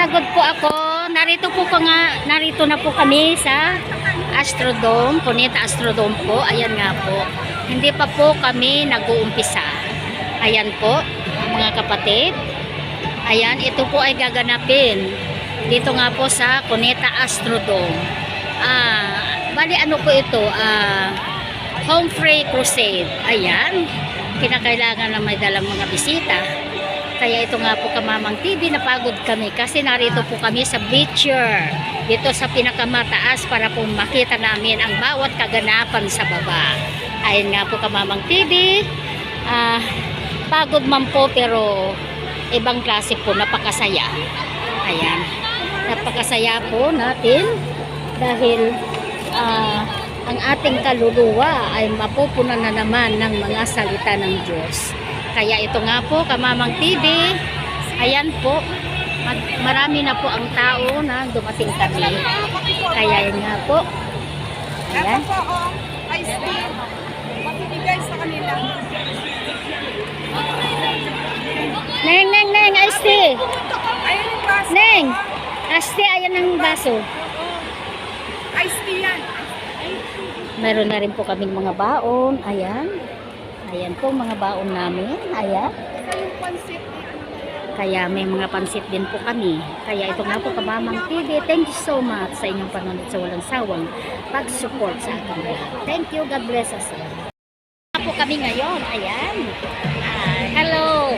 Napagod po ako. Narito po ko nga, narito na po kami sa Astrodome, Cuneta Astrodome po. Ayan nga po. Hindi pa po kami nag-uumpisa. Ayan po, mga kapatid. Ayan, ito po ay gaganapin. Dito nga po sa Cuneta Astrodome. Ah, bali ano po ito? Ah, Home Free Crusade. Ayan. Kinakailangan na may dalang mga bisita. Kaya ito nga po kamamang TV, napagod kami kasi narito po kami sa Beacher. Dito sa pinakamataas para po makita namin ang bawat kaganapan sa baba. Ayun nga po kamamang TV. Ah, pagod man po pero ibang klase po, napakasaya. Ayan. Napakasaya po natin dahil ah, ang ating kaluluwa ay mapupunan na naman ng mga salita ng Diyos. Kaya ito nga po, Kamamang TV, ayan po, marami na po ang tao na dumating kami. Kaya yun nga po, ayan. Po, oh, ice tea. Magbibigay sa kanila. Neng, neng, neng, iced tea. Baso. Neng, iced tea, ayan ang baso. Ice tea yan. Meron na rin po kaming mga baon, ayan. Ayan po mga baon namin, ayan. Kaya may mga pansit din po kami. Kaya ito nga po Kabamang TV. Thank you so much sa inyong panonood sa walang sawang pag-support sa vlog. Thank you. God bless us po kami ngayon. Ayan. Ah, hello.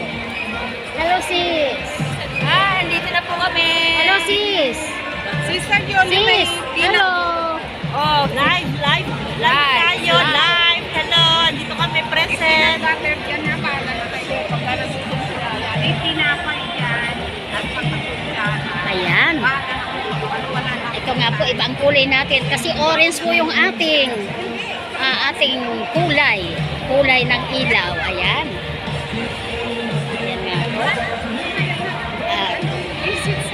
Hello sis. Ah, dito na po kami. Hello sis. Sister Yoli, Sis. Hello. Oh, Live, live, Live. Nga po, ibang kulay natin. Kasi orange po yung ating ah, ating kulay. Kulay ng ilaw. Ayan. Ayan nga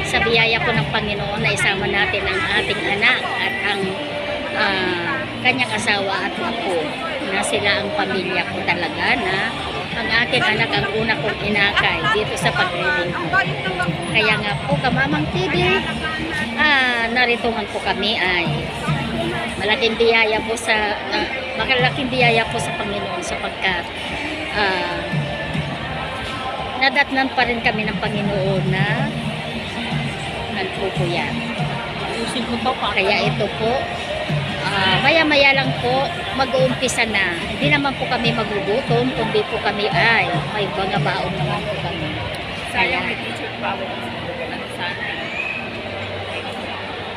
sa biyaya po ng Panginoon na isama natin ang ating anak at ang ah, kanyang asawa at apo na sila ang pamilya ko talaga na ang ating anak ang una kong inakay dito sa paglilingkod. Ang bayot ng mga Kaya nga po, Kamamang TV, narito man po kami ay malaking biyaya po sa, ah, malaking biyaya po sa Panginoon sapagkat ah, nadatnan pa rin kami ng Panginoon na nagpupuyan. Kaya ito po, ah, maya-maya lang po, mag-uumpisa na. Hindi naman po kami magugutom, kundi po kami ay may mga baon naman po kami. Sayang may teacher. Ano sana.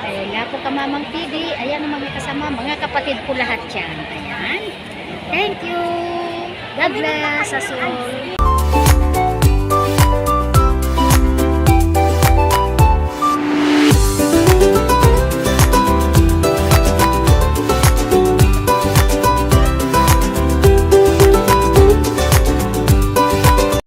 Ayan nga po kamamang TV. Ayan ang mga kasama. Mga kapatid po lahat yan. Ayan. Thank you. God bless us all.